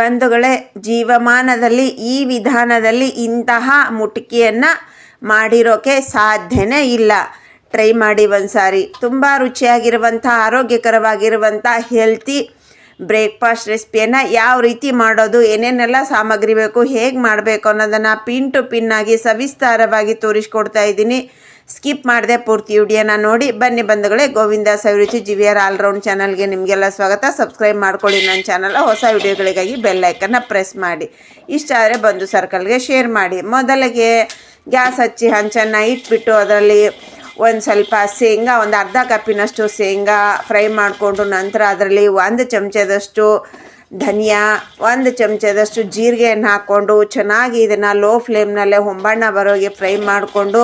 ಬಂಧುಗಳೇ, ಜೀವಮಾನದಲ್ಲಿ ಈ ವಿಧಾನದಲ್ಲಿ ಇಂತಹ ಮುಟುಕಿಯನ್ನು ಮಾಡಿರೋಕೆ ಸಾಧ್ಯನೇ ಇಲ್ಲ. ಟ್ರೈ ಮಾಡಿ ಒಂದು ಸಾರಿ ತುಂಬ ರುಚಿಯಾಗಿರುವಂಥ, ಆರೋಗ್ಯಕರವಾಗಿರುವಂಥ ಹೆಲ್ತಿ ಬ್ರೇಕ್ಫಾಸ್ಟ್ ರೆಸಿಪಿಯನ್ನು ಯಾವ ರೀತಿ ಮಾಡೋದು, ಏನೇನೆಲ್ಲ ಸಾಮಗ್ರಿ ಬೇಕು, ಹೇಗೆ ಮಾಡಬೇಕು ಅನ್ನೋದನ್ನು ಪಿನ್ ಟು ಪಿನ್ ಆಗಿ ಸವಿಸ್ತಾರವಾಗಿ ತೋರಿಸ್ಕೊಡ್ತಾ ಇದ್ದೀನಿ. ಸ್ಕಿಪ್ ಮಾಡದೆ ಪೂರ್ತಿ ವಿಡಿಯೋನ ನೋಡಿ ಬನ್ನಿ ಬಂಧುಗಳೇ, Govinda Saviruchi G V R all round ಚಾನಲ್ಗೆ ನಿಮಗೆಲ್ಲ ಸ್ವಾಗತ. ಸಬ್ಸ್ಕ್ರೈಬ್ ಮಾಡ್ಕೊಳ್ಳಿ ನನ್ನ ಚಾನಲ್, ಹೊಸ ವಿಡಿಯೋಗಳಿಗಾಗಿ ಬೆಲ್ ಐಕನ್ನ ಪ್ರೆಸ್ ಮಾಡಿ. ಇಷ್ಟ ಆದರೆ ಬಂದು ಸರ್ಕಲ್ಗೆ ಶೇರ್ ಮಾಡಿ. ಮೊದಲಿಗೆ ಗ್ಯಾಸ್ ಹಚ್ಚಿ ಹಂಚನ್ನು ಇಟ್ಬಿಟ್ಟು ಅದರಲ್ಲಿ ಒಂದು ಸ್ವಲ್ಪ ಶೇಂಗಾ, ಒಂದು ಅರ್ಧ ಕಪ್ಪಿನಷ್ಟು ಶೇಂಗಾ ಫ್ರೈ ಮಾಡಿಕೊಂಡು ನಂತರ ಅದರಲ್ಲಿ ಒಂದು ಚಮಚದಷ್ಟು ಧನಿಯಾ, ಒಂದು ಚಮಚದಷ್ಟು ಜೀರಿಗೆಯನ್ನು ಹಾಕ್ಕೊಂಡು ಚೆನ್ನಾಗಿ ಇದನ್ನು ಲೋ ಫ್ಲೇಮ್ನಲ್ಲೇ ಹೊಂಬಣ್ಣ ಬರೋಗೆ ಫ್ರೈ ಮಾಡಿಕೊಂಡು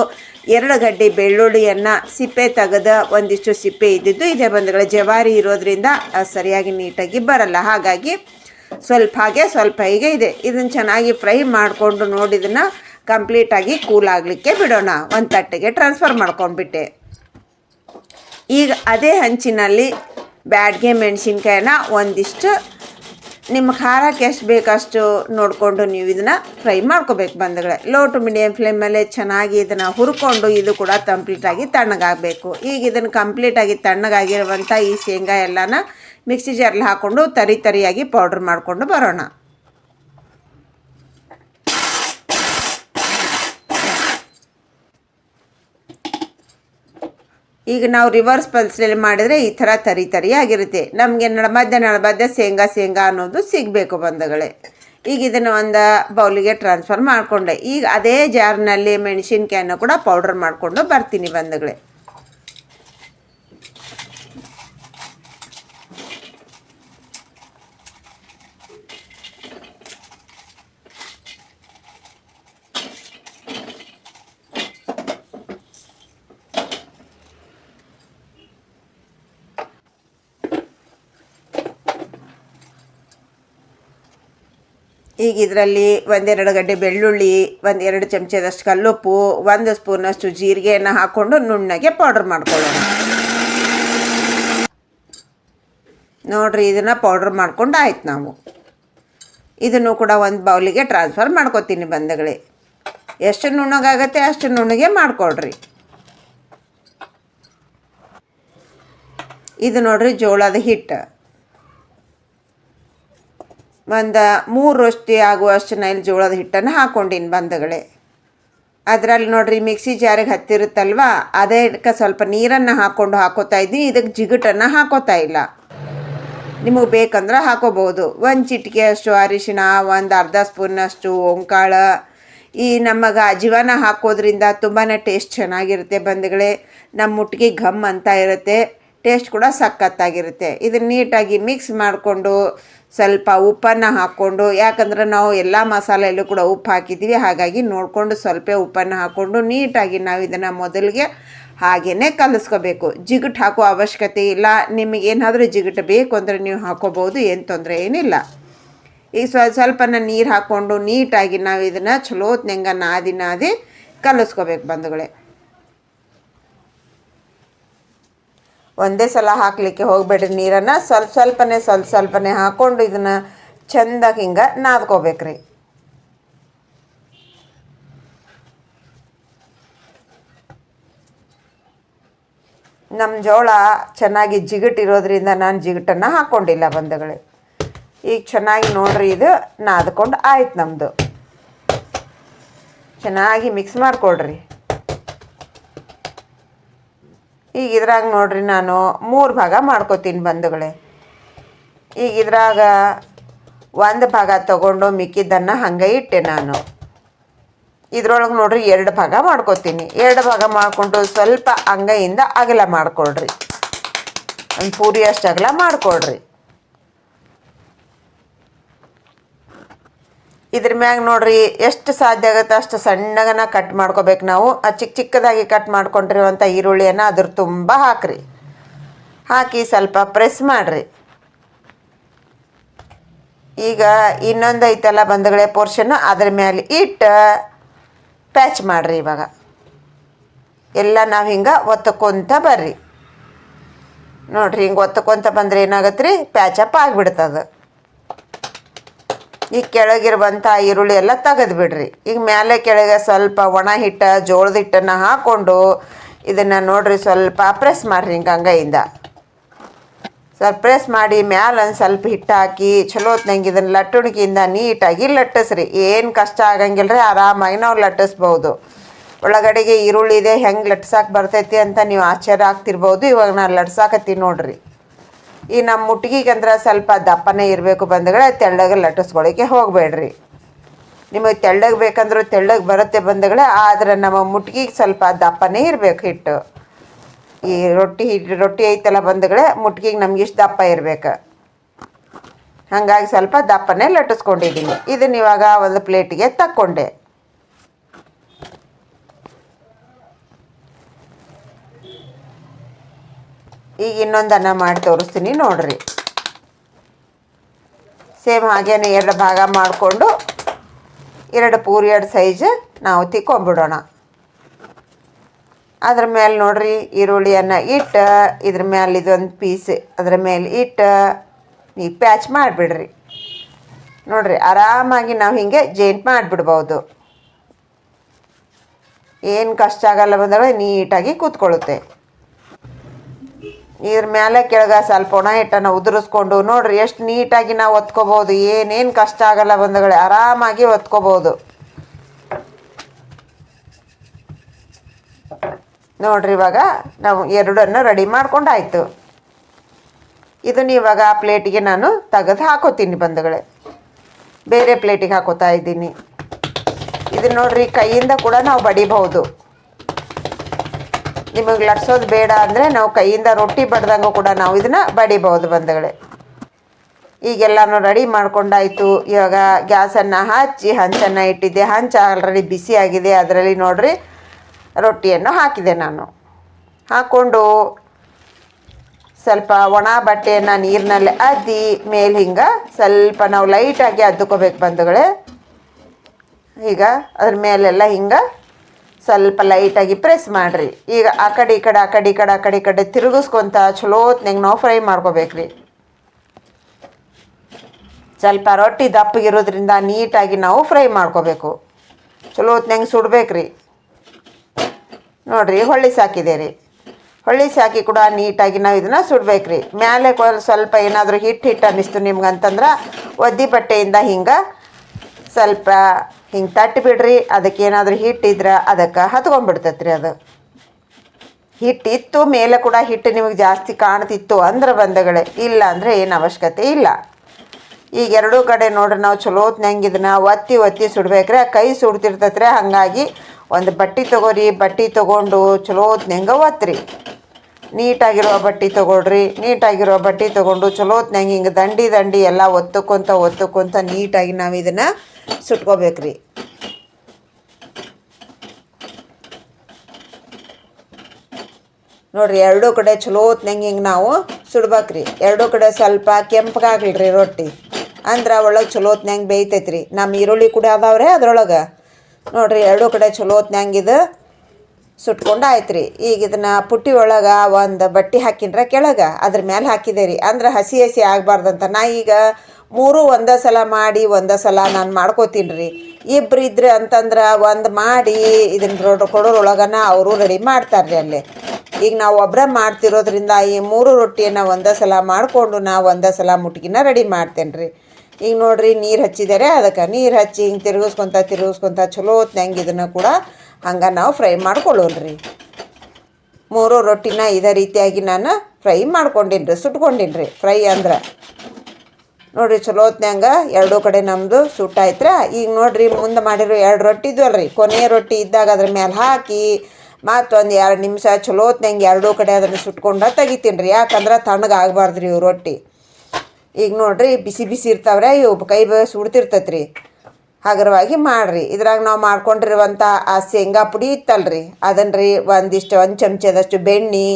ಎರಡು ಗಡ್ಡೆ ಬೆಳ್ಳುಳ್ಳಿಯನ್ನು ಸಿಪ್ಪೆ ತೆಗೆದ ಒಂದಿಷ್ಟು ಸಿಪ್ಪೆ ಇದ್ದಿದ್ದು ಇದೇ ಬಂಧುಗಳ ಜವಾರಿ ಇರೋದ್ರಿಂದ ಸರಿಯಾಗಿ ನೀಟಾಗಿ ಬರಲ್ಲ. ಹಾಗಾಗಿ ಸ್ವಲ್ಪ ಹಾಗೆ ಸ್ವಲ್ಪ ಹೀಗೆ ಇದೆ. ಇದನ್ನು ಚೆನ್ನಾಗಿ ಫ್ರೈ ಮಾಡಿಕೊಂಡು ನೋಡಿದನ್ನು ಕಂಪ್ಲೀಟಾಗಿ ಕೂಲ್ ಆಗಲಿಕ್ಕೆ ಬಿಡೋಣ. ಒಂದು ತಟ್ಟೆಗೆ ಟ್ರಾನ್ಸ್ಫರ್ ಮಾಡ್ಕೊಂಡ್ಬಿಟ್ಟೆ. ಈಗ ಅದೇ ಹಂಚಿನಲ್ಲಿ ಬ್ಯಾಡ್ಗೆ ಮೆಣಸಿನ್ಕಾಯನ್ನ ಒಂದಿಷ್ಟು ನಿಮ್ಮ ಖಾರಕ್ಕೆ ಎಷ್ಟು ಬೇಕಷ್ಟು ನೋಡಿಕೊಂಡು ನೀವು ಇದನ್ನು ಫ್ರೈ ಮಾಡ್ಕೋಬೇಕು ಬಂಧುಗಳೇ. ಲೋ ಟು ಮೀಡಿಯಮ್ ಫ್ಲೇಮಲ್ಲೇ ಚೆನ್ನಾಗಿ ಇದನ್ನು ಹುರ್ಕೊಂಡು ಇದು ಕೂಡ ಕಂಪ್ಲೀಟಾಗಿ ತಣ್ಣಗಾಗಬೇಕು. ಈಗ ಇದನ್ನು ಕಂಪ್ಲೀಟಾಗಿ ತಣ್ಣಗಾಗಿರುವಂಥ ಈ ಶೇಂಗಾ ಎಲ್ಲನ ಮಿಕ್ಸಿ ಜಾರ್ಲಿ ಹಾಕ್ಕೊಂಡು ತರಿ ತರಿಯಾಗಿ ಪೌಡ್ರ್ ಮಾಡಿಕೊಂಡು ಬರೋಣ. ಈಗ ನಾವು ರಿವರ್ಸ್ ಪಲ್ಸಲ್ಲಿ ಮಾಡಿದರೆ ಈ ಥರ ತರಿ ತರಿ ಆಗಿರುತ್ತೆ. ನಮಗೆ ನಡಮಧ್ಯ ನಡಮಧ್ಯ ಶೇಂಗಾ ಶೇಂಗಾ ಅನ್ನೋದು ಸಿಗಬೇಕು ಬಂಧುಗಳೇ. ಈಗ ಇದನ್ನು ಒಂದು ಬೌಲಿಗೆ ಟ್ರಾನ್ಸ್ಫರ್ ಮಾಡಿಕೊಂಡೆ. ಈಗ ಅದೇ ಜಾರ್ನಲ್ಲಿ ಮೆಣಸಿನ್ಕಾಯನ್ನು ಕೂಡ ಪೌಡರ್ ಮಾಡಿಕೊಂಡು ಬರ್ತೀನಿ ಬಂಧುಗಳೇ. ಈಗ ಇದರಲ್ಲಿ ಒಂದೆರಡು ಗಡ್ಡೆ ಬೆಳ್ಳುಳ್ಳಿ, ಒಂದೆರಡು ಚಮಚದಷ್ಟು ಕಲ್ಲುಪ್ಪು, ಒಂದು ಸ್ಪೂನಷ್ಟು ಜೀರಿಗೆಯನ್ನು ಹಾಕ್ಕೊಂಡು ನುಣ್ಣಗೆ ಪೌಡ್ರ್ ಮಾಡ್ಕೊಳ್ಳೋಣ. ನೋಡ್ರಿ, ಇದನ್ನು ಪೌಡ್ರ್ ಮಾಡ್ಕೊಂಡು ಆಯ್ತು ನಾವು. ಇದನ್ನು ಕೂಡ ಒಂದು ಬೌಲಿಗೆ ಟ್ರಾನ್ಸ್ಫರ್ ಮಾಡ್ಕೊತೀನಿ ಬಂದಗಳೇ ಎಷ್ಟು ನುಣ್ಣಗಾಗತ್ತೆ ಅಷ್ಟು ನುಣ್ಣಗೆ ಮಾಡ್ಕೊಳ್ರಿ. ಇದು ನೋಡ್ರಿ ಜೋಳದ ಹಿಟ್ಟು. ಒಂದು ಮೂರು ರೊಟ್ಟಿ ಆಗುವಷ್ಟು ನೈಲ್ ಜೋಳದ ಹಿಟ್ಟನ್ನು ಹಾಕ್ಕೊಂಡಿನಿ ಬಂಧುಗಳೇ ಅದರಲ್ಲಿ ನೋಡ್ರಿ ಮಿಕ್ಸಿ ಜಾರಿಗೆ ಹತ್ತಿರುತ್ತಲ್ವ? ಅದಕ್ಕೆ ಸ್ವಲ್ಪ ನೀರನ್ನು ಹಾಕ್ಕೊಂಡು ಹಾಕೋತಾ ಇದ್ದೀನಿ ಇದಕ್ಕೆ ಜಿಗುಟನ್ನು ಹಾಕೋತಾ ಇಲ್ಲ. ನಿಮಗೆ ಬೇಕಂದ್ರೆ ಹಾಕೋಬೋದು ಒಂದು ಚಿಟಿಕೆಯಷ್ಟು ಅರಿಶಿಣ, ಒಂದು ಅರ್ಧ ಸ್ಪೂನಷ್ಟು ಓಂಕಾಳ. ಈ ನಮಗೆ ಅಜೀವನ ಹಾಕೋದ್ರಿಂದ ತುಂಬಾ ಟೇಸ್ಟ್ ಚೆನ್ನಾಗಿರುತ್ತೆ ಬಂಧುಗಳೇ ನಮ್ಮ ಮುಟ್ಟಿಗೆ ಘಮ್ ಅಂತ ಇರುತ್ತೆ. ಟೇಸ್ಟ್ ಕೂಡ ಸಖತ್ತಾಗಿರುತ್ತೆ. ಇದನ್ನು ನೀಟಾಗಿ ಮಿಕ್ಸ್ ಮಾಡಿಕೊಂಡು ಸ್ವಲ್ಪ ಉಪ್ಪನ್ನು ಹಾಕ್ಕೊಂಡು, ಯಾಕಂದ್ರೆ ನಾವು ಎಲ್ಲ ಮಸಾಲೆಯಲ್ಲೂ ಕೂಡ ಉಪ್ಪು ಹಾಕಿದ್ದೀವಿ. ಹಾಗಾಗಿ ನೋಡಿಕೊಂಡು ಸ್ವಲ್ಪ ಉಪ್ಪನ್ನು ಹಾಕ್ಕೊಂಡು ನೀಟಾಗಿ ನಾವು ಇದನ್ನು ಮೊದಲಿಗೆ ಹಾಗೆಯೇ ಕಲಿಸ್ಕೋಬೇಕು. ಜಿಗುಟು ಹಾಕೋ ಅವಶ್ಯಕತೆ ಇಲ್ಲ. ನಿಮಗೇನಾದರೂ ಜಿಗುಟು ಬೇಕು ಅಂದರೆ ನೀವು ಹಾಕೋಬೋದು ಏನು ತೊಂದರೆ ಏನಿಲ್ಲ. ಈ ಸ್ವ, ಸ್ವಲ್ಪನ ನೀರು ಹಾಕ್ಕೊಂಡು ನೀಟಾಗಿ ನಾವು ಇದನ್ನು ಚಲೋತ್ನಂಗ ನಾದಿ ನಾದಿ ಕಲಿಸ್ಕೋಬೇಕು ಬಂಧುಗಳೇ. ಒಂದೇ ಸಲ ಹಾಕಲಿಕ್ಕೆ ಹೋಗಬೇಡ್ರಿ ನೀರನ್ನು. ಸ್ವಲ್ಪ ಸ್ವಲ್ಪನೇ ಸ್ವಲ್ಪ ಸ್ವಲ್ಪನೇ ಹಾಕ್ಕೊಂಡು ಇದನ್ನು ಚೆಂದಾಗಿ ಹಿಂಗೆ ನಾದ್ಕೋಬೇಕ್ರಿ. ನಮ್ಮ ಜೋಳ ಚೆನ್ನಾಗಿ ಜಿಗಟಿರೋದ್ರಿಂದ ನಾನು ಜಿಗಟನ್ನು ಹಾಕ್ಕೊಂಡಿಲ್ಲ ಬಂಧುಗಳೇ. ಈಗ ಚೆನ್ನಾಗಿ ನೋಡ್ರಿ ಇದು ನಾದ್ಕೊಂಡು ಆಯ್ತು ನಮ್ಮದು ಚೆನ್ನಾಗಿ ಮಿಕ್ಸ್ ಮಾಡಿಕೊಡ್ರಿ ಈಗ ಇದ್ರಾಗ ನೋಡ್ರಿ ನಾನು ಮೂರು ಭಾಗ ಮಾಡ್ಕೋತೀನಿ ಬಂಧುಗಳೇ. ಈಗ ಇದ್ರಾಗ ಒಂದು ಭಾಗ ತಗೊಂಡು ಮಿಕ್ಕಿದ್ದನ್ನು ಹಂಗೆ ಇಟ್ಟೆ ನಾನು. ಇದ್ರೊಳಗೆ ನೋಡ್ರಿ ಎರಡು ಭಾಗ ಮಾಡ್ಕೋತೀನಿ. ಎರಡು ಭಾಗ ಮಾಡಿಕೊಂಡು ಸ್ವಲ್ಪ ಅಂಗೈಯಿಂದ ಅಗಲ ಮಾಡ್ಕೊಳ್ರಿ. ಒಂದು ಪೂರಿ ಅಷ್ಟು ಅಗಲ ಮಾಡಿಕೊಡ್ರಿ ಇದ್ರ ಮ್ಯಾಗ ನೋಡ್ರಿ, ಎಷ್ಟು ಸಾಧ್ಯ ಆಗುತ್ತೆ ಅಷ್ಟು ಸಣ್ಣಗನ ಕಟ್ ಮಾಡ್ಕೋಬೇಕು ನಾವು. ಆ ಚಿಕ್ಕ ಚಿಕ್ಕದಾಗಿ ಕಟ್ ಮಾಡ್ಕೊಂಡಿರುವಂಥ ಈರುಳ್ಳಿಯನ್ನು ಅದ್ರ ತುಂಬ ಹಾಕ್ರಿ. ಹಾಕಿ ಸ್ವಲ್ಪ ಪ್ರೆಸ್ ಮಾಡಿರಿ. ಈಗ ಇನ್ನೊಂದು ಐತಲ್ಲ ಬಂಧುಗಳೇ ಪೋರ್ಷನ್ ಅದ್ರ ಮೇಲೆ ಇಟ್ಟು ಪ್ಯಾಚ್ ಮಾಡಿರಿ ಇವಾಗ. ಎಲ್ಲ ನಾವು ಹಿಂಗೆ ಒತ್ತಕೊಂತ ಬರ್ರಿ. ನೋಡ್ರಿ, ಹಿಂಗೆ ಒತ್ತಕೊಂತ ಬಂದ್ರೆ ಏನಾಗತ್ತೆ ರೀ ಪ್ಯಾಚಪ್ ಆಗಿಬಿಡ್ತದೆ. ಈಗ ಕೆಳಗಿರುವಂಥ ಈರುಳ್ಳಿ ಎಲ್ಲ ತೆಗೆದು ಬಿಡ್ರಿ. ಈಗ ಮೇಲೆ ಕೆಳಗೆ ಸ್ವಲ್ಪ ಒಣ ಹಿಟ್ಟ, ಜೋಳದ ಹಿಟ್ಟನ್ನು ಹಾಕ್ಕೊಂಡು ಇದನ್ನು ನೋಡ್ರಿ ಸ್ವಲ್ಪ ಪ್ರೆಸ್ ಮಾಡಿರಿ ಹಿಂಗೆ ಅಂಗೈಯಿಂದ. ಸ್ವಲ್ಪ ಪ್ರೆಸ್ ಮಾಡಿ ಮ್ಯಾಲೆ ಒಂದು ಸ್ವಲ್ಪ ಹಿಟ್ಟು ಹಾಕಿ ಚಲೋ ಹೊತ್ನಂಗೆ ಇದನ್ನು ಲಟ್ಟುಣಿಕೆಯಿಂದ ನೀಟಾಗಿ ಲಟ್ಟಿಸ್ರಿ. ಏನು ಕಷ್ಟ ಆಗಂಗಿಲ್ಲ ರೀ ಆರಾಮಾಗಿ ನಾವು ಲಟ್ಟಿಸ್ಬೋದು ಒಳಗಡೆಗೆ ಈರುಳ್ಳಿ ಇದೆ, ಹೆಂಗೆ ಲಟ್ಸಕ್ಕೆ ಬರ್ತೈತಿ ಅಂತ ನೀವು ಆಶ್ಚರ್ಯ ಆಗ್ತಿರ್ಬೋದು ಇವಾಗ ನಾನು ಲಟ್ಸಾಕತ್ತೀನಿ ನೋಡ್ರಿ. ಈ ನಮ್ಮ ಮುಟ್ಗಿಗೆ ಅಂದ್ರೆ ಸ್ವಲ್ಪ ದಪ್ಪನೇ ಇರಬೇಕು ಬಂದಗಳ ತೆಳ್ಳಗೆ ಲಟ್ಟಿಸ್ಕೊಳಕ್ಕೆ ಹೋಗಬೇಡ್ರಿ. ನಿಮಗೆ ತೆಳ್ಳಗೆ ಬೇಕಂದ್ರೂ ತೆಳ್ಳಗೆ ಬರುತ್ತೆ ಬಂದಗಳೇ ಆದರೆ ನಮ್ಮ ಮುಟ್ಗಿಗೆ ಸ್ವಲ್ಪ ದಪ್ಪನೇ ಇರಬೇಕು ಹಿಟ್ಟು. ಈ ರೊಟ್ಟಿ ಹಿಟ್ಟು ರೊಟ್ಟಿ ಐತಲ್ಲ ಬಂದಗಳೇ ಮುಟ್ಗಿಗೆ ನಮ್ಗೆ ಇಷ್ಟು ದಪ್ಪ ಇರಬೇಕು. ಹಾಗಾಗಿ ಸ್ವಲ್ಪ ದಪ್ಪನೇ ಲಟ್ಟಿಸ್ಕೊಂಡಿದ್ದೀನಿ. ಇದನ್ನ ಇವಾಗ ಒಂದು ಪ್ಲೇಟಿಗೆ ತಕ್ಕೊಂಡೆ. ಈಗ ಇನ್ನೊಂದು ಅನ್ನ ಮಾಡಿ ತೋರಿಸ್ತೀನಿ ನೋಡ್ರಿ. ಸೇಮ್ ಹಾಗೇನೆ ಎರಡು ಭಾಗ ಮಾಡಿಕೊಂಡು ಎರಡು ಪೂರಿ, ಎರಡು ಸೈಜ್ ನಾವು ತಿಕ್ಕೊಂಬಿಡೋಣ. ಅದ್ರ ಮೇಲೆ ನೋಡ್ರಿ ಈರುಳ್ಳಿಯನ್ನು ಇಟ್ಟು, ಇದ್ರ ಮೇಲೆ ಇದೊಂದು ಪೀಸ್ ಅದ್ರ ಮೇಲೆ ಇಟ್ಟು ಈ ಪ್ಯಾಚ್ ಮಾಡಿಬಿಡ್ರಿ. ನೋಡ್ರಿ ಆರಾಮಾಗಿ ನಾವು ಹೀಗೆ ಜೇಂಟ್ ಮಾಡಿಬಿಡ್ಬೋದು. ಏನು ಕಷ್ಟ ಆಗಲ್ಲ ಬಂದಾಗ ನೀಟಾಗಿ ಕೂತ್ಕೊಳ್ಳುತ್ತೆ. ಇದ್ರ ಮೇಲೆ ಕೆಳಗೆ ಸ್ವಲ್ಪ ಒಣ ಹಿಟ್ಟನ್ನು ಉದುರಿಸ್ಕೊಂಡು ನೋಡ್ರಿ ಎಷ್ಟು ನೀಟಾಗಿ ನಾವು ಒತ್ಕೋಬೋದು. ಏನೇನು ಕಷ್ಟ ಆಗಲ್ಲ ಬಂದಗಳೇ ಆರಾಮಾಗಿ ಒತ್ಕೋಬೋದು. ನೋಡ್ರಿ ಇವಾಗ ನಾವು ಎರಡನ್ನು ರೆಡಿ ಮಾಡ್ಕೊಂಡಾಯ್ತು. ಇದನ್ನ ಇವಾಗ ಆ ಪ್ಲೇಟಿಗೆ ನಾನು ತೆಗೆದು ಹಾಕೋತೀನಿ ಬಂಧುಗಳೇ. ಬೇರೆ ಪ್ಲೇಟಿಗೆ ಹಾಕೋತಾ ಇದ್ದೀನಿ. ಇದನ್ನ ನೋಡ್ರಿ ಕೈಯಿಂದ ಕೂಡ ನಾವು ಬಡಿಬಹುದು. ನಿಮಗೆ ಲಟ್ಸೋದು ಬೇಡ ಅಂದರೆ ನಾವು ಕೈಯಿಂದ ರೊಟ್ಟಿ ಬಡ್ದಂಗೂ ಕೂಡ ನಾವು ಇದನ್ನು ಬಡಿಬಹುದು ಬಂಧುಗಳೇ. ಈಗೆಲ್ಲನೂ ರೆಡಿ ಮಾಡ್ಕೊಂಡಾಯ್ತು. ಇವಾಗ ಗ್ಯಾಸನ್ನು ಹಚ್ಚಿ ಹಂಚನ್ನು ಇಟ್ಟಿದ್ದೆ. ಹಂಚ ಆಲ್ರೆಡಿ ಬಿಸಿ ಆಗಿದೆ. ಅದರಲ್ಲಿ ನೋಡ್ರಿ ರೊಟ್ಟಿಯನ್ನು ಹಾಕಿದೆ ನಾನು. ಹಾಕ್ಕೊಂಡು ಸ್ವಲ್ಪ ಒಣ ಬಟ್ಟೆಯನ್ನು ನೀರಿನಲ್ಲಿ ಅದ್ದಿ, ಮೇಲೆ ಹಿಂಗೆ ಸ್ವಲ್ಪ ನಾವು ಲೈಟಾಗಿ ಅದ್ದುಕೋಬೇಕು ಬಂಧುಗಳೇ. ಈಗ ಅದ್ರ ಮೇಲೆಲ್ಲ ಹಿಂಗೆ ಸ್ವಲ್ಪ ಲೈಟಾಗಿ ಪ್ರೆಸ್ ಮಾಡಿರಿ. ಈಗ ಆ ಕಡೆ, ಈ ಕಡೆ, ಆ ಕಡೆ, ಈ ಕಡೆ, ಆ ಕಡೆ, ಈ ಕಡೆ ತಿರುಗಿಸ್ಕೊಂತ ಚಲೋ ಹೊತ್ನಾಗ ನಾವು ಫ್ರೈ ಮಾಡ್ಕೋಬೇಕ್ರಿ. ಸ್ವಲ್ಪ ರೊಟ್ಟಿ ದಪ್ಪಗಿರೋದ್ರಿಂದ ನೀಟಾಗಿ ನಾವು ಫ್ರೈ ಮಾಡ್ಕೋಬೇಕು. ಚಲೋ ಹೊತ್ನಾಗ ಸುಡ್ಬೇಕ್ರಿ. ನೋಡ್ರಿ, ಹೊಳ್ಳಿ ಸಾಕಿದೆ ರೀ. ಹೊಳ್ಳಿ ಸಾಕಿ ಕೂಡ ನೀಟಾಗಿ ನಾವು ಇದನ್ನು ಸುಡ್ಬೇಕ್ರಿ. ಕೊ- ಸ್ವಲ್ಪ ಏನಾದರೂ ಹಿಟ್ಟು ಹಿಟ್ಟು ಅನ್ನಿಸ್ತು ನಿಮ್ಗೆ ಅಂತಂದ್ರೆ ಒದ್ದಿ ಬಟ್ಟೆಯಿಂದ ಹಿಂಗೆ ಸ್ವಲ್ಪ ಹಿಂಗೆ ತಟ್ಟಿ ಬಿಡ್ರಿ ಅದಕ್ಕೆ ಏನಾದರೂ ಹಿಟ್ಟಿದ್ರೆ ಅದಕ್ಕೆ ಹತ್ಕೊಂಡ್ಬಿಡ್ತೈತೆ ರೀ ಅದು ಹಿಟ್ಟಿತ್ತು ಮೇಲೆ ಕೂಡ ಹಿಟ್ಟು ನಿಮಗೆ ಜಾಸ್ತಿ ಕಾಣ್ತಿತ್ತು ಅಂದ್ರೆ ಬಂದಗಳೇ ಇಲ್ಲ ಅಂದರೆ ಏನು ಅವಶ್ಯಕತೆ ಇಲ್ಲ. ಈಗ ಎರಡೂ ಕಡೆ ನೋಡ್ರಿ, ನಾವು ಚಲೋ ಹೊತ್ನ್ಯಾಗ ಇದನ್ನ ಒತ್ತಿ ಒತ್ತಿ ಸುಡ್ಬೇಕ್ರೆ. ಕೈ ಸುಡ್ತಿರ್ತೈತ್ರಿ, ಹಾಗಾಗಿ ಒಂದು ಬಟ್ಟೆ ತೊಗೋರಿ, ಬಟ್ಟೆ ತೊಗೊಂಡು ಚಲೋ ಹೊತ್ನ್ಯಾಗ ಒತ್ತಿರಿ ನೀಟಾಗಿರೋ ಬಟ್ಟೆ ತೊಗೊಳ್ರಿ, ನೀಟಾಗಿರೋ ಬಟ್ಟೆ ತೊಗೊಂಡು ಚಲೋ ಹೊತ್ನಂಗೆ ಹಿಂಗೆ ದಂಡಿ ದಂಡಿ ಎಲ್ಲ ಒತ್ತುಕೊಂತ ಒತ್ತುಕೊಂತ ನೀಟಾಗಿ ನಾವು ಇದನ್ನು ಸುಟ್ಕೋಬೇಕ್ರಿ. ನೋಡ್ರಿ, ಎರಡೂ ಕಡೆ ಚಲೋ ಹೊತ್ನಂಗೆ ಹಿಂಗೆ ನಾವು ಸುಡ್ಬೇಕ್ರಿ. ಎರಡೂ ಕಡೆ ಸ್ವಲ್ಪ ಕೆಂಪಗಾಗ್ಲಿ ರೊಟ್ಟಿ. ಅಂದ್ರೆ ಒಳಗೆ ಚಲೋ ಹೊತ್ನ್ಯಾಂಗ ಬೇಯ್ತೈತ್ರಿ. ನಮ್ಮ ಈರುಳ್ಳಿ ಕೂಡ ಅದಾವ್ರೆ ಅದ್ರೊಳಗೆ. ನೋಡ್ರಿ, ಎರಡೂ ಕಡೆ ಚಲೋ ಹೊತ್ನ್ಯಾಂಗ ಇದು ಸುಟ್ಕೊಂಡು ಆಯ್ತು ರೀ ಈಗ ಇದನ್ನು ಪುಟ್ಟಿ ಒಳಗೆ ಒಂದು ಬಟ್ಟೆ ಹಾಕಿನ್ರ ಕೆಳಗೆ. ಅದ್ರ ಮೇಲೆ ಹಾಕಿದೆ ರೀ ಅಂದ್ರೆ ಹಸಿ ಹಸಿ ಆಗಬಾರ್ದಂತ. ನಾ ಈಗ ಮೂರು ಒಂದೇ ಸಲ ಮಾಡಿ, ಒಂದೇ ಸಲ ನಾನು ಮಾಡ್ಕೋತೀನಿ ರೀ ಇಬ್ಬರು ಇದ್ರೆ ಅಂತಂದ್ರೆ ಒಂದು ಮಾಡಿ ಇದನ್ನ ರೊಡ್ ಕೊಡೋರೊಳಗನ ಅವರು ರೆಡಿ ಮಾಡ್ತಾರೆ ರೀ ಅಲ್ಲಿ. ಈಗ ನಾವು ಒಬ್ಬರೇ ಮಾಡ್ತಿರೋದ್ರಿಂದ ಈ ಮೂರು ರೊಟ್ಟಿಯನ್ನು ಒಂದೇ ಸಲ ಮಾಡಿಕೊಂಡು ನಾವು ಒಂದೇ ಸಲ ಮುಟ್ಗಿನ ರೆಡಿ ಮಾಡ್ತೇನೆ ರೀ ಈಗ ನೋಡಿರಿ ನೀರು ಹಚ್ಚಿದ್ದಾರೆ ಅದಕ್ಕೆ ನೀರು ಹಚ್ಚಿ ಹಿಂಗೆ ತಿರುಗಿಸ್ಕೊತ ತಿರುಗಿಸ್ಕೊಂತ ಚಲೋ ಹೊತ್ನ್ಯಾಂಗ ಇದನ್ನು ಕೂಡ ಹಂಗೆ ನಾವು ಫ್ರೈ ಮಾಡ್ಕೊಳ್ಳೋಣ್ರಿ ಮೂರು ರೊಟ್ಟಿನ ಇದೇ ರೀತಿಯಾಗಿ ನಾನು ಫ್ರೈ ಮಾಡ್ಕೊಂಡೀನಿ ರೀ ಸುಟ್ಕೊಂಡಿನಿ ರೀ ಫ್ರೈ ಅಂದ್ರೆ ನೋಡ್ರಿ ಚಲೋ ಹೊತ್ನ್ಯಾಂಗ ಎರಡೂ ಕಡೆ ನಮ್ಮದು ಸುಟ್ಟಾಯ್ತ್ರ ಈಗ ನೋಡ್ರಿ ಮುಂದೆ ಮಾಡಿರೋ ಎರಡು ರೊಟ್ಟಿ ಇದ್ವಲ್ರಿ ಕೊನೆಯ ರೊಟ್ಟಿ ಇದ್ದಾಗ ಅದ್ರ ಮೇಲೆ ಹಾಕಿ ಮತ್ತೊಂದು ಎರಡು ನಿಮಿಷ ಚಲೋ ಹೊತ್ನ್ಯಾಂಗ ಎರಡೂ ಕಡೆ ಅದನ್ನು ಸುಟ್ಕೊಂಡು ತೆಗಿತೀನಿ ರೀ ಯಾಕಂದ್ರೆ ತಣ್ಣಗೆ ಆಗಬಾರ್ದು ರೀ ಇವು ರೊಟ್ಟಿ. ಈಗ ನೋಡ್ರಿ ಬಿಸಿ ಬಿಸಿ ಇರ್ತಾವ್ರೆ, ಇವು ಕೈ ಸುಡ್ತಿರ್ತೈತೆ ರೀ ಹಗರವಾಗಿ ಮಾಡಿರಿ. ಇದ್ರಾಗ ನಾವು ಮಾಡ್ಕೊಂಡಿರುವಂಥ ಆ ಶೇಂಗಾ ಪುಡಿ ಇತ್ತಲ್ರಿ. ಅದನ್ನು ರೀ ಒಂದಿಷ್ಟು ಒಂದು ಚಮಚದಷ್ಟು ಬೆಣ್ಣೆ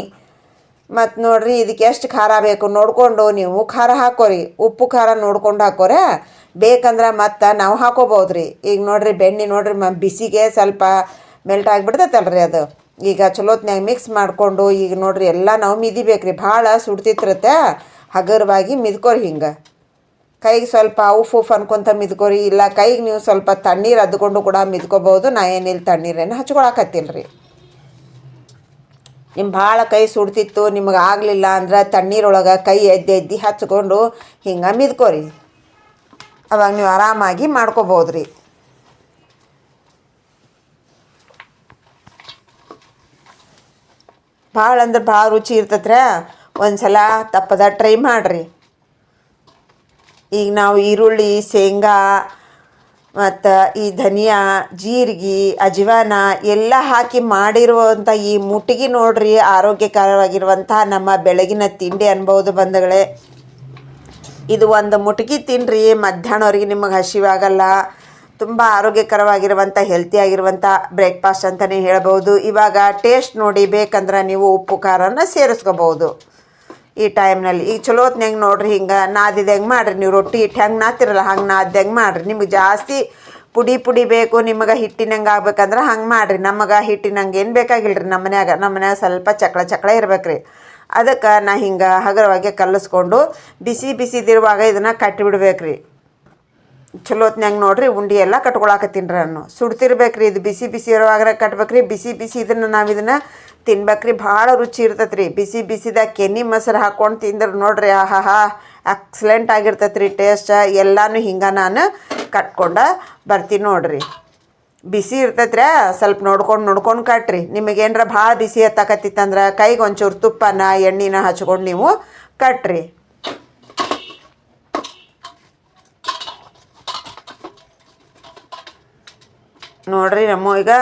ಮತ್ತು ನೋಡ್ರಿ ಇದಕ್ಕೆ ಎಷ್ಟು ಖಾರ ಬೇಕು ನೋಡಿಕೊಂಡು ನೀವು ಖಾರ ಹಾಕೋರಿ, ಉಪ್ಪು ಖಾರ ನೋಡ್ಕೊಂಡು ಹಾಕೋರೆ. ಬೇಕಂದ್ರೆ ಮತ್ತು ನಾವು ಹಾಕೋಬೋದು ರೀ ಈಗ ನೋಡ್ರಿ ಬೆಣ್ಣೆ ನೋಡ್ರಿ ಮ ಬಿಸಿಗೆ ಸ್ವಲ್ಪ ಮೆಲ್ಟ್ ಆಗಿಬಿಡ್ತೈತಲ್ರಿ ಅದು. ಈಗ ಚಲೋತ್ನಾಗ ಮಿಕ್ಸ್ ಮಾಡಿಕೊಂಡು ಈಗ ನೋಡ್ರಿ ಎಲ್ಲ ನಾವು ಮಿದಿಬೇಕು ರೀ ಭಾಳ ಸುಡ್ತಿತ್ತಿರುತ್ತೆ ಹಗುರವಾಗಿ ಮಿದ್ಕೋರಿ ಹಿಂಗೆ. ಕೈಗೆ ಸ್ವಲ್ಪ ಉಫ್ ಉಫ್ ಅನ್ಕೊಂತ ಮಿದ್ಕೋರಿ. ಇಲ್ಲ ಕೈಗೆ ನೀವು ಸ್ವಲ್ಪ ತಣ್ಣೀರು ಅದ್ಕೊಂಡು ಕೂಡ ಮಿದ್ಕೋಬೋದು ನಾ ಏನಿಲ್ಲ ತಣ್ಣೀರೇನು ಹಚ್ಕೊಳಕತ್ತಿಲ್ಲ ರೀ ನಿಮ್ಮ ಭಾಳ ಕೈ ಸುಡ್ತಿತ್ತು, ನಿಮಗೆ ಆಗಲಿಲ್ಲ ಅಂದ್ರೆ ತಣ್ಣೀರೊಳಗೆ ಕೈ ಎದ್ದೆ ಎದ್ದು ಹಚ್ಕೊಂಡು ಹಿಂಗೆ ಮಿದ್ಕೋರಿ. ಅವಾಗ ನೀವು ಆರಾಮಾಗಿ ಮಾಡ್ಕೋಬೋದು ರೀ ಭಾಳ ಅಂದ್ರೆ ಭಾಳ ರುಚಿ ಇರ್ತೈತ್ರೆ ಒಂದು ಸಲ ತಪ್ಪದ ಟ್ರೈ ಮಾಡಿರಿ. ಈಗ ನಾವು ಈರುಳ್ಳಿ, ಶೇಂಗಾ ಮತ್ತು ಈ ಧನಿಯಾ, ಜೀರಿಗೆ, ಅಜ್ವಾನ ಎಲ್ಲ ಹಾಕಿ ಮಾಡಿರುವಂಥ ಈ ಮುಟ್ಟಿಗೆ ನೋಡ್ರಿ ಆರೋಗ್ಯಕರವಾಗಿರುವಂಥ ನಮ್ಮ ಬೆಳಗಿನ ತಿಂಡಿ ಅನ್ಬೋದು ಬಂಧುಗಳೇ. ಇದು ಒಂದು ಮುಟ್ಗಿ ತಿನ್ನಿರಿ ಮಧ್ಯಾಹ್ನವರೆಗೆ ನಿಮಗೆ ಹಸಿವಾಗಲ್ಲ ತುಂಬ ಆರೋಗ್ಯಕರವಾಗಿರುವಂಥ ಹೆಲ್ತಿಯಾಗಿರುವಂಥ ಬ್ರೇಕ್ಫಾಸ್ಟ್ ಅಂತಲೇ ಹೇಳ್ಬೋದು ಇವಾಗ ಟೇಸ್ಟ್ ನೋಡಿ ಬೇಕಂದ್ರೆ ನೀವು ಉಪ್ಪು, ಖಾರನ ಸೇರಿಸ್ಕೋಬೋದು ಈ ಟೈಮ್ನಲ್ಲಿ. ಈಗ ಚಲೋ ಹೊತ್ನ್ಯಾಗ ನೋಡ್ರಿ ಹಿಂಗೆ ನಾದಿದಂಗೆ ಮಾಡಿರಿ ನೀವು. ರೊಟ್ಟಿ ಹಿಟ್ಟು ಹೆಂಗೆ ನಾತಿರಲ್ಲ, ಹಂಗೆ ನಾದ್ದಂಗೆ ಮಾಡಿರಿ. ನಿಮ್ಗೆ ಜಾಸ್ತಿ ಪುಡಿ ಪುಡಿ ಬೇಕು, ನಿಮಗೆ ಹಿಟ್ಟಿನಂಗೆ ಆಗ್ಬೇಕಂದ್ರೆ ಹಂಗೆ ಮಾಡಿರಿ. ನಮಗೆ ಹಿಟ್ಟಿನಂಗೆ ಏನು ಬೇಕಾಗಿಲ್ಲ ರೀ ನಮ್ಮ ಮನ್ಯಾಗ. ನಮ್ಮ ಮನ್ಯಾಗ ಸ್ವಲ್ಪ ಚಕ್ಳ ಚಕ್ಳ ಇರ್ಬೇಕು ರೀ ಅದಕ್ಕೆ ನಾ ಹಿಂಗೆ ಹಗುರವಾಗಿ ಕಲಿಸ್ಕೊಂಡು ಬಿಸಿ ಬಿಸಿದಿರುವಾಗ ಇದನ್ನು ಕಟ್ಟಿಬಿಡ್ಬೇಕು ರೀ ಚಲೋ ಹೊತ್ನ್ಯಾಗ ನೋಡ್ರಿ ಉಂಡಿ ಎಲ್ಲ ಕಟ್ಕೊಳಕತ್ತೀನಿ ನಾನು. ಸುಡ್ತಿರ್ಬೇಕು ರೀ ಇದು ಬಿಸಿ ಬಿಸಿ ಇರುವಾಗ ಕಟ್ಬೇಕು ರೀ ಬಿಸಿ ಬಿಸಿ ಇದನ್ನು ನಾವು ಇದನ್ನು ತಿನ್ಬೇಕು ರೀ ಭಾಳ ರುಚಿ ಇರ್ತೈತೆ ರೀ ಬಿಸಿ ಬಿಸಿದಾಗ ಕೆನಿ ಮೊಸರು ಹಾಕ್ಕೊಂಡು ತಿಂದ್ರೆ ನೋಡ್ರಿ ಆಹಾ ಎಕ್ಸಲೆಂಟ್ ಆಗಿರ್ತೈತೆ ರೀ ಟೇಸ್ಟ ಎಲ್ಲನೂ ಹಿಂಗೆ ನಾನು ಕಟ್ಕೊಂಡು ಬರ್ತೀನಿ ನೋಡ್ರಿ. ಬಿಸಿ ಇರ್ತೈತ್ರಿ, ಸ್ವಲ್ಪ ನೋಡ್ಕೊಂಡು ನೋಡ್ಕೊಂಡು ಕಟ್ರಿ. ನಿಮಗೇನರ ಭಾಳ ಬಿಸಿ ಎತ್ತಾಕತ್ತಿತ್ತಂದ್ರೆ ಕೈಗೆ ಒಂಚೂರು ತುಪ್ಪನ, ಎಣ್ಣೆನ ಹಚ್ಕೊಂಡು ನೀವು ಕಟ್ರಿ. ನೋಡ್ರಿ ನಮ್ಮ ಈಗ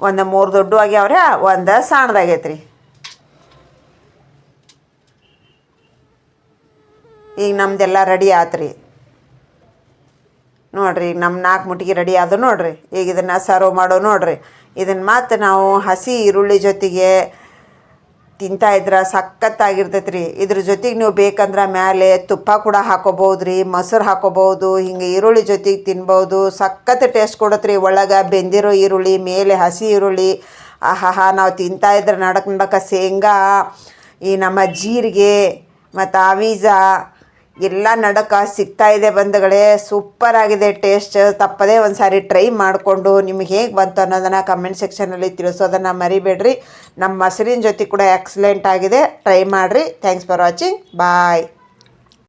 ಒಂದು ಮೂರು ದೊಡ್ಡ ಆಗ್ಯಾವ್ರೆ ಒಂದು ಸಣ್ಣದಾಗೈತ್ರಿ. ಈಗ ನಮ್ದೆಲ್ಲ ರೆಡಿ ಆತ್ರಿ. ನೋಡ್ರಿ ನಮ್ಮ ನಾಲ್ಕು ಮುಟ್ಟಿಗೆ ರೆಡಿ ಆದ ನೋಡ್ರಿ. ಈಗ ಇದನ್ನು ಸರ್ವ್ ಮಾಡೋ ನೋಡ್ರಿ. ಇದನ್ನು ಮತ್ತೆ ನಾವು ಹಸಿ ಈರುಳ್ಳಿ ಜೊತೆಗೆ ತಿಂತಾ ಇದ್ರೆ ಸಖತ್ತಾಗಿರ್ತೈತೆ ರೀ ಇದ್ರ ಜೊತೆಗೆ ನೀವು ಬೇಕಂದ್ರೆ ಮೇಲೆ ತುಪ್ಪ ಕೂಡ ಹಾಕೋಬೋದು ರೀ ಮೊಸರು ಹಾಕೋಬೋದು ಹಿಂಗೆ ಈರುಳ್ಳಿ ಜೊತೆಗೆ ತಿನ್ಬೋದು ಸಖತ್ ಟೇಸ್ಟ್ ಕೊಡತ್ತೆ ರೀ ಒಳಗೆ ಬೆಂದಿರೋ ಈರುಳ್ಳಿ, ಮೇಲೆ ಹಸಿ ಈರುಳ್ಳಿ. ಆಹಾಹಾ, ನಾವು ತಿಂತಾ ಇದ್ರೆ ನಡಕ್ ನಡಕ ಶೇಂಗಾ, ಈ ನಮ್ಮ ಜೀರಿಗೆ, ಮತ್ತು ಆವೀಜ ಎಲ್ಲ ನಡಕ ಸಿಗ್ತಾ ಇದೆ ಬಂಧುಗಳೇ. ಸೂಪರ್ ಆಗಿದೆ ಟೇಸ್ಟ್ ತಪ್ಪದೇ ಒಂದು ಸಾರಿ ಟ್ರೈ ಮಾಡಿಕೊಂಡು ನಿಮ್ಗೆ ಹೇಗೆ ಬಂತು ಅನ್ನೋದನ್ನು ಕಮೆಂಟ್ ಸೆಕ್ಷನಲ್ಲಿ ತಿಳಿಸೋದನ್ನು ಮರಿಬೇಡ್ರಿ. ನಮ್ಮ ಮೊಸರಿನ ಜೊತೆ ಕೂಡ ಎಕ್ಸಲೆಂಟ್ ಆಗಿದೆ. ಟ್ರೈ ಮಾಡಿರಿ. Thanks for watching bye